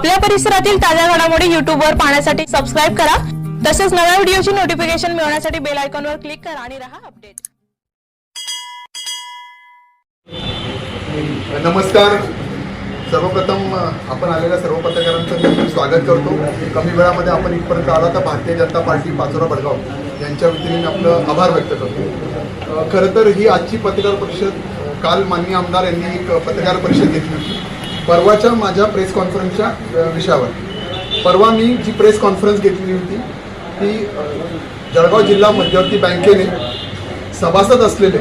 आपल्या परिसरातील ताज्या घडामोडी युट्यूबवर पाहण्यासाठी सबस्क्राईब करा. तसेच नव्या व्हिडिओची नोटिफिकेशन मिळवण्यासाठी बेल आयकॉनवर क्लिक करा आणि रहा अपडेट नमस्कार. सर्वप्रथम आपण आलेल्या सर्व पत्रकारांचं मी स्वागत करतो. कमी वेळामध्ये आपण इथपर्यंत आला तर भारतीय जनता पार्टी पाचोरा बडगाव यांच्या वतीने आपलं आभार व्यक्त करतो. खरं तर ही आजची पत्रकार परिषद काल माननीय आमदार यांनी एक पत्रकार परिषद घेतली होती. परवाच्या माझ्या प्रेस कॉन्फरन्सच्या विषयावर. परवा मी जी प्रेस कॉन्फरन्स घेतली होती ती जळगाव जिल्हा मध्यवर्ती बँकेने सभासद असलेले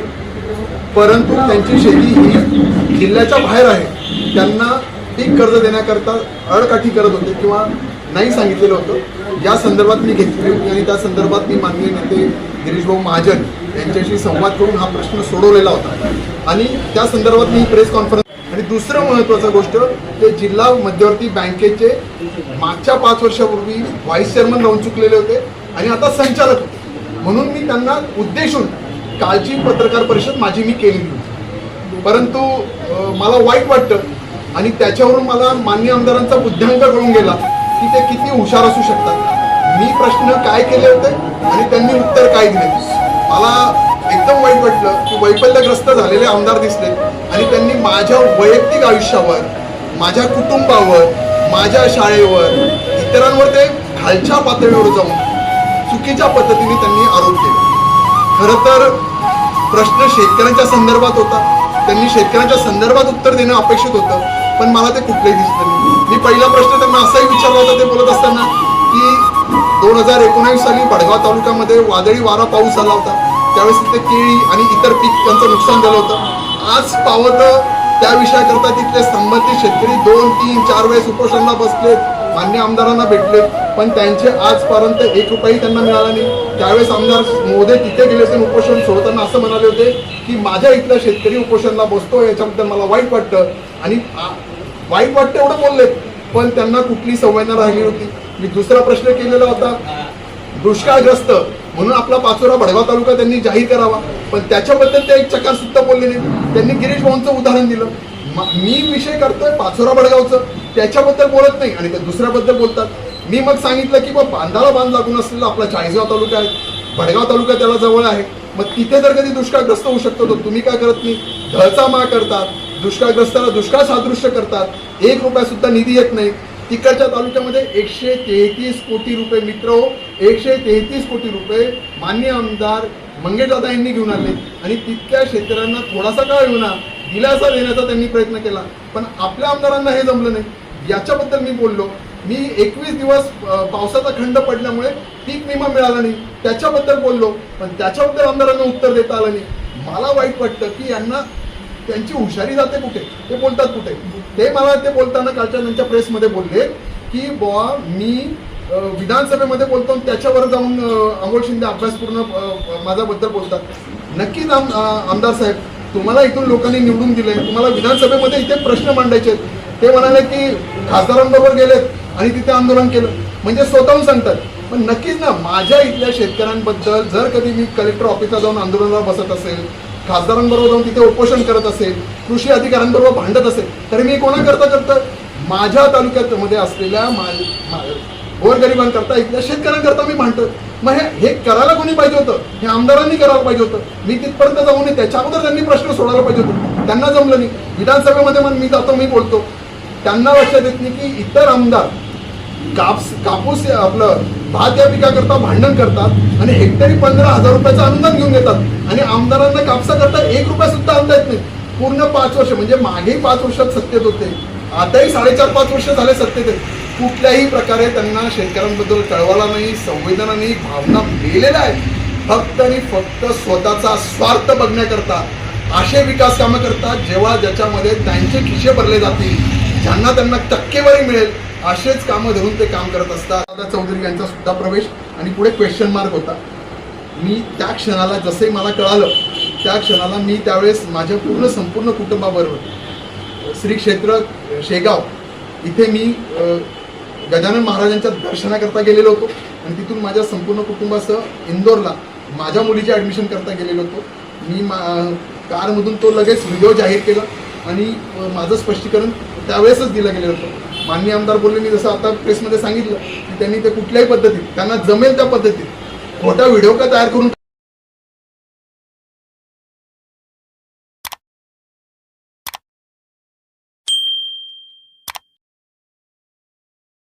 परंतु त्यांची शेती ही जिल्ह्याच्या बाहेर आहे. त्यांना पीक कर्ज देण्याकरता अडकाठी करत होते किंवा नाही सांगितलेलं होतं. या संदर्भात मी घेतली होती आणि त्या संदर्भात मी माननीय नेते गिरीशभाऊ महाजन यांच्याशी संवाद करून हा प्रश्न सोडवलेला होता. आणि त्या संदर्भात मी प्रेस कॉन्फरन्स आणि दुसरं महत्त्वाचं गोष्ट ते जिल्हा मध्यवर्ती बँकेचे मागच्या पाच वर्षापूर्वी व्हाईस चेअरमन राहून चुकलेले होते आणि आता संचालक होते. म्हणून मी त्यांना उद्देशून कालची पत्रकार परिषद माझी मी केलेली होती. परंतु मला वाईट वाटतं आणि त्याच्यावरून मला मान्य आमदारांचा बुद्ध्यांक कळून गेला की ते किती हुशार असू शकतात. मी प्रश्न काय केले होते आणि त्यांनी उत्तर काय दिले? मला वैफल्यग्रस्त झालेले आमदार दिसले. आणि त्यांनी माझ्या वैयक्तिक आयुष्यावर माझ्या कुटुंबावर माझ्या शाळेवर इतरांवर ते खालच्या पातळीवर जाऊन चुकीच्या पद्धतीने त्यांनी आरोप केले. खरं तर प्रश्न शेतकऱ्यांच्या संदर्भात होता. त्यांनी शेतकऱ्यांच्या संदर्भात उत्तर देणं अपेक्षित होतं पण मला ते कुठलंही दिसलं नाही. मी पहिला प्रश्न त्यांना असाही विचारला होता ते बोलत असताना की दोन हजार एकोणावीस साली बडगाव तालुक्यामध्ये वादळी वारा पाऊस आला होता. त्यावेळेस तिथे केळी आणि इतर पीक त्यांचं नुकसान झालं होतं. आज पावत त्या विषयाकरता तिथले संबंधित शेतकरी दोन तीन चार वेळेस उपोषणाला बसले मान्य आमदारांना भेटले पण त्यांचे आजपर्यंत एक रुपयाही त्यांना मिळाला नाही. त्यावेळेस आमदार मोदे तिथे गेले होते उपोषण सोडताना असं म्हणाले होते की माझ्या इथला शेतकरी उपोषणला बसतो याच्याबद्दल मला वाईट वाटतं. आणि वाईट वाटतं एवढं बोलले पण त्यांना कुठली संवेदना राहिली होती. मी दुसरा प्रश्न केलेला होता. दुष्काळग्रस्त म्हणून आपला पाचोरा भडगाव तालुका त्यांनी जाहीर करावा. पण त्याच्याबद्दल ते एक चकार सुद्धा बोलले नाही त्यांनी गिरीश भाऊंचं उदाहरण दिलं. मी विषय करतोय पाचोरा भडगावचं. त्याच्याबद्दल बोलत नाही आणि ते दुसऱ्याबद्दल बोलतात. मी मग सांगितलं की बा बांधाला बांध लागून असलेला आपला चाळीसगाव तालुका आहे. भडगाव तालुका त्याला जवळ आहे. मग तिथे जर कधी दुष्काळग्रस्त होऊ शकतो तर तुम्ही काय करत नाही? ढळचा मा करतात. दुष्काळग्रस्ताला दुष्काळ सादृश्य करतात. एक रुपया सुद्धा निधी येत नाही. तिकडच्या तालुक्यामध्ये एकशे तेहतीस कोटी रुपये मित्र हो, एकशे तेहतीस कोटी रुपये मान्य आमदार मंगेशदादा यांनी घेऊन आले. आणि तितक्या शेतकऱ्यांना थोडासा काळ येऊना दिलासा देण्याचा त्यांनी प्रयत्न केला. पण आपल्या आमदारांना हे जमलं नाही. याच्याबद्दल मी बोललो. मी एकवीस दिवस पावसाचा खंड पडल्यामुळे पीक विमा मिळाला नाही. त्याच्याबद्दल बोललो. पण त्याच्याबद्दल आमदारांना उत्तर देता आलं नाही. मला वाईट वाटतं की यांना त्यांची हुशारी जाते कुठे? ते बोलतात कुठे? ते मला ते बोलताना कालच्या त्यांच्या प्रेसमध्ये बोलले की बुवा मी विधानसभेमध्ये बोलतो आणि त्याच्यावर जाऊन अमोल शिंदे अभ्यासपूर्ण माझ्याबद्दल बोलतात. नक्कीच आम आमदार साहेब तुम्हाला इथून लोकांनी निवडून दिले तुम्हाला विधानसभेमध्ये इथे प्रश्न मांडायचे ते म्हणाले की खासदारांबरोबर गेलेत आणि तिथे आंदोलन केलं. म्हणजे स्वतःहून सांगतात. पण नक्कीच ना माझ्या इथल्या शेतकऱ्यांबद्दल जर कधी मी कलेक्टर ऑफिसला जाऊन आंदोलनाला बसत असेल खासदारांबरोबर जाऊन तिथे उपोषण करत असेल कृषी अधिकाऱ्यांबरोबर भांडत असेल तर मी कोणाकरता करतं माझ्या तालुक्यामध्ये असलेल्या मा- गोरगरिबांकरता इथल्या शेतकऱ्यांकरता मी भांडतो मग हे हे करायला कोणी पाहिजे होतं? हे आमदारांनी करायला पाहिजे होतं. मी तिथपर्यंत जाऊ नये. त्याच्या अगोदर त्यांनी प्रश्न सोडायला पाहिजे होतं. त्यांना जमलं नाही. विधानसभेमध्ये मग मी जातो मी बोलतो. त्यांना लक्षात येत नाही की इतर आमदार कापूस कापूस आपलं भात या पिकाकरता भांडण करतात आणि हेक्टरी पंधरा हजार रुपयाचं अनुदान घेऊन येतात आणि आमदारांना कापसाकरता एक रुपया सुद्धा आणता येत नाही. पूर्ण पाच वर्ष म्हणजे मागेही पाच वर्षात सत्तेत होते. आताही साडेचार पाच वर्ष झाले सत्तेत आहेत. कुठल्याही प्रकारे त्यांना शेतकऱ्यांबद्दल कळवाला नाही संवेदना नाही भावना दिलेल्या आहेत. फक्त आणि फक्त स्वतःचा स्वार्थ बघण्याकरता असे विकास कामं करतात जेव्हा ज्याच्यामध्ये त्यांचे खिशे भरले जातील ज्यांना त्यांना टक्केवारी मिळेल असेच कामं धरून ते काम करत असतात. दादा चौधरी यांचा सुद्धा प्रवेश आणि पुढे क्वेश्चन मार्क होता. मी त्या क्षणाला जसे मला कळालं त्या क्षणाला मी त्यावेळेस माझ्या पूर्ण संपूर्ण कुटुंबाबरोबर श्री क्षेत्र शेगाव इथे मी गजानन महाराजांच्या दर्शनाकरता गेलेलो होतो. आणि तिथून माझ्या संपूर्ण कुटुंबासह इंदोरला माझ्या मुलीची ॲडमिशन करता गेलेलो होतो. मी मा कारमधून तो लगेच व्हिडिओ जाहीर केला आणि माझं स्पष्टीकरण त्यावेळेसच दिलं गेलं होतं. माननीय आमदार बोलले मी जसं आता प्रेसमध्ये सांगितलं की त्यांनी ते कुठल्याही पद्धतीत त्यांना जमेल त्या पद्धतीत खोटा व्हिडिओ का तयार करून